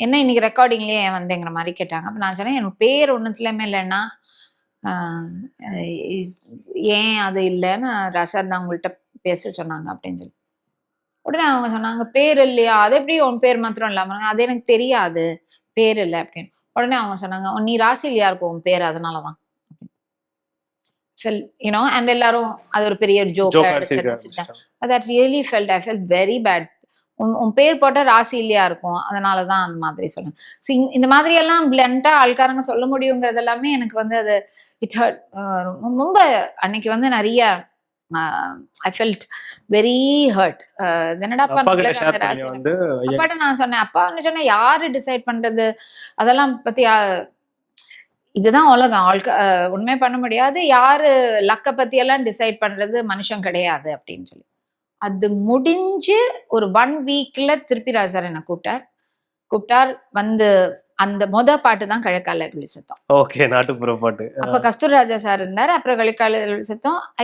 என்ன இன்னைக்கு ரெக்கார்டிங்லயே ஏன் வந்தேங்கிற மாதிரி கேட்டாங்க. அப்ப நான் சொன்னேன் எனக்கு பேர் ஒன்றுத்துலையுமே இல்லைன்னா ஏன் அது இல்லைன்னு ரசர் தான் உங்கள்கிட்ட பேச சொன்னாங்க அப்படின்னு சொல்லி. உடனே அவங்க சொன்னாங்க பேர் இல்லையா? அது எப்படி உன் பேர் மாத்திரம் இல்லாம அது எனக்கு தெரியாது. பேர் இல்லை அப்படின்னு. உடனே அவங்க சொன்னாங்க "ஓ, நீ ராசிலியா இருக்கும் உன் பேர் அதனாலதான். ஃபெல் யூனோ அண்ட் எல்லாரும் அது ஒரு பெரிய joke that really felt I felt very bad உன் உன் பேர் போட்டால் ராசி இல்லையா இருக்கும். அதனால தான் அந்த மாதிரி சொன்னேன் ஸோ இந்த மாதிரி எல்லாம் பிளண்ட்டாக ஆள்காரங்க சொல்ல முடியுங்கிறது எல்லாமே எனக்கு வந்து அது இட் ஹர்ட் ரொம்ப அன்னைக்கு வந்து நிறைய ஐ ஃபெல்ட் வெரி ஹர்ட் பண்ணி ராசி? வந்து? அப்பாட்ட நான் சொன்னேன் அப்பா வந்து சொன்னேன் யாரு டிசைட் பண்றது? அதெல்லாம் பத்தி இதுதான் உலகம். ஆள்க உண்மை பண்ண முடியாது. யாரு லக்க பத்தி எல்லாம் டிசைட் பண்றது? மனுஷன் கிடையாது. அப்படின்னு சொல்லி. அது முடிஞ்சு ஒரு ஒன் வீக்ல திருப்பி ராஜ் என்னை கூப்பிட்டார். கூப்பிட்டார் வந்து அந்த மொத பாட்டு தான் கழக்கால சத்தம். ஓகே நாட்டுப்புற பாட்டு. அப்ப கஸ்தூர் ராஜா சார் இருந்தார் அப்புறம் கழிக்கால சத்தம். ஐ